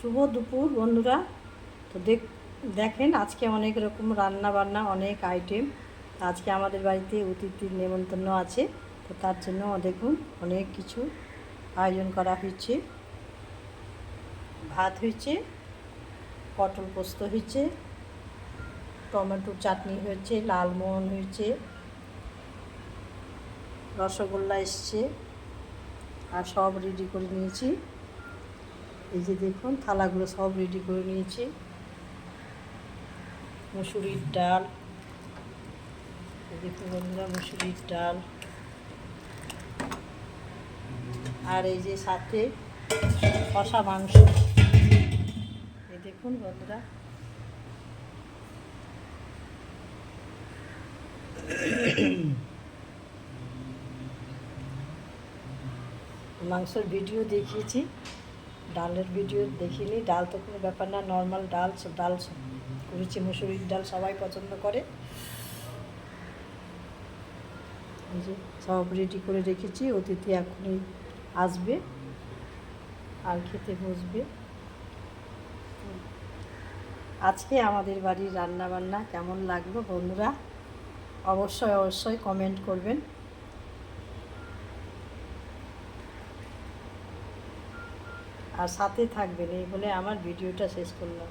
শুভ দুপুর, বন্ধুরা। তো দেখ, দেখেন, আজকে অনেক রকম রান্না বান্না অনেক আইটেম আজকে আমাদের বাড়িতে অতিথির নেমন্তন্ন আছে। তো তার জন্য দেখুন, অনেক কিছু আয়োজন করা হয়েছে। ভাত হয়েছে, পটল পোস্ত হয়েছে, টমেটোর চাটনি হয়েছে, লালমোহন হয়েছে, রসগোল্লা এসছে, আর সব রেডি করে নিয়েছি। এই যে দেখুন, থালাগুলো সব রেডি করে নিয়েছি। মুসুরির ডাল। দেখুন বন্ধুরা, মুসুরির ডাল। আর এই যে সাথে কষা মাংস। এই দেখুন বন্ধুরা। মাংসর ভিডিও দেখিয়েছি। ডালের ভিডিও দেখিনি, ডাল তো কোনো ব্যাপার না নর্মাল ডাল ডাল করেছি মুসুরির ডাল সবাই পছন্দ করে। সব রেডি করে রেখেছি, অতিথি এখনই আসবে, আর খেতে বসবে। আজকে আমাদের বাড়ির রান্না বান্না কেমন লাগল বন্ধুরা? অবশ্যই অবশ্যই কমেন্ট করবেন। আর সাথে থাকবেন এই বলে আমার ভিডিওটা শেষ করলাম।